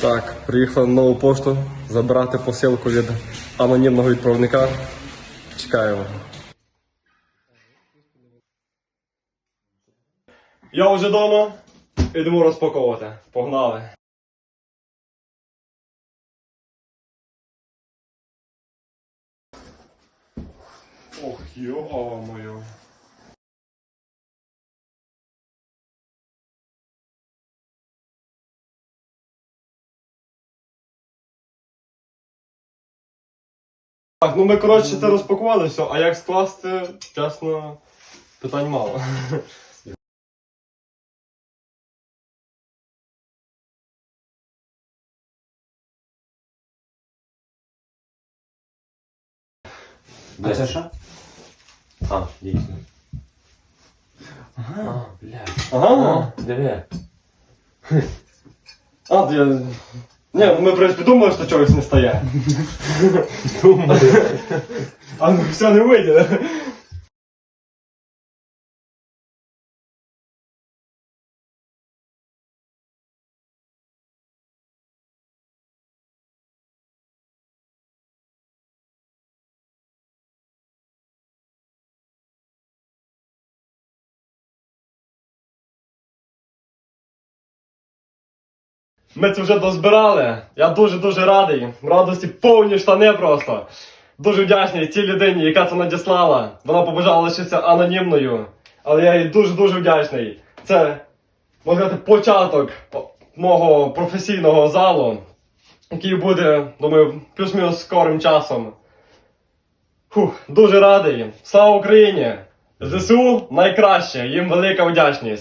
Так, приїхали на нову пошту забирати посилку від анонімного відправника. Чекаємо. Я вже вдома. Ідемо розпаковувати. Погнали. Ох, йо-моє. Так, ну ми коротше це розпакували все, а як скласти, чесно, питань мало. А це що? А, дійсно. Ага, бля. Ага. Диви. А, я. Ні, ми в принципі думали, що чогось не стає. Думали. А ну все не вийде. Ми це вже дозбирали. Я дуже-дуже радий. Радості повні штани просто. Дуже вдячний цій людині, яка це надіслала. Вона побажала лишитися анонімною. Але я їй дуже-дуже вдячний. Це, можна сказати, початок мого професійного залу, який буде, думаю, плюс-мінус скорим часом. Фух, дуже радий. Слава Україні! ЗСУ найкраще, їм велика вдячність.